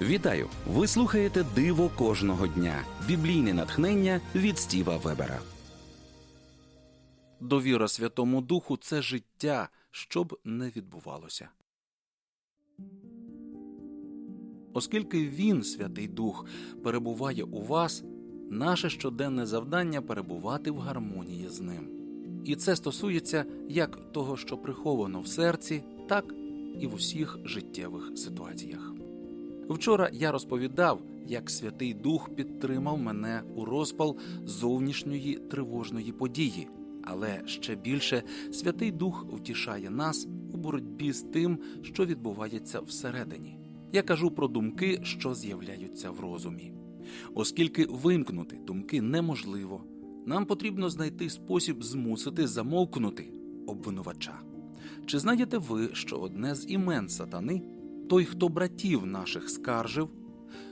Вітаю! Ви слухаєте Диво кожного дня. Біблійне натхнення від Стіва Вебера. Довіра Святому Духу це життя, що б не відбувалося. Оскільки він, Святий Дух, перебуває у вас, наше щоденне завдання перебувати в гармонії з ним. І це стосується як того, що приховано в серці, так і в усіх життєвих ситуаціях. Вчора я розповідав, як Святий Дух підтримав мене у розпал зовнішньої тривожної події, але ще більше Святий Дух втішає нас у боротьбі з тим, що відбувається всередині. Я кажу про думки, що з'являються в розумі. Оскільки вимкнути думки неможливо, нам потрібно знайти спосіб змусити замовкнути обвинувача. Чи знаєте ви, що одне з імен сатани той, хто братів наших скаржив,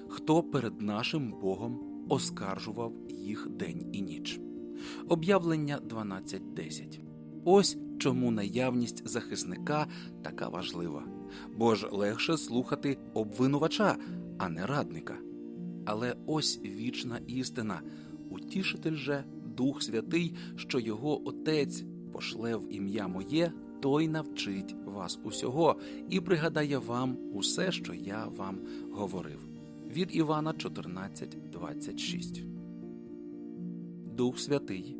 хто перед нашим Богом оскаржував їх день і ніч? Об'явлення 12.10. Ось чому наявність захисника така важлива, бо ж легше слухати обвинувача, а не радника. Але ось вічна істина, утішитель же Дух Святий, що його Отець пошле в ім'я моє, той навчить вас усього і пригадає вам усе, що я вам говорив. Від Івана 14.26 Дух Святий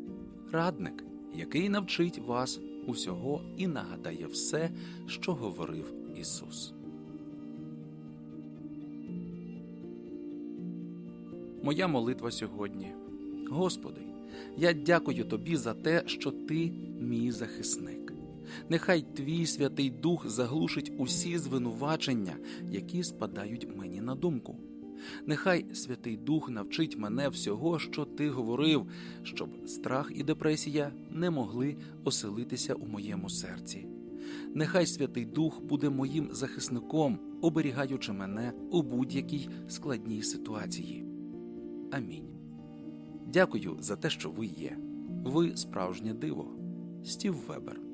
радник, який навчить вас усього і нагадає все, що говорив Ісус. Моя молитва сьогодні. Господи, я дякую Тобі за те, що Ти мій захисник. Нехай Твій Святий Дух заглушить усі звинувачення, які спадають мені на думку. Нехай Святий Дух навчить мене всього, що ти говорив, щоб страх і депресія не могли оселитися у моєму серці. Нехай Святий Дух буде моїм захисником, оберігаючи мене у будь-якій складній ситуації. Амінь. Дякую за те, що ви є. Ви справжнє диво. Стів Вебер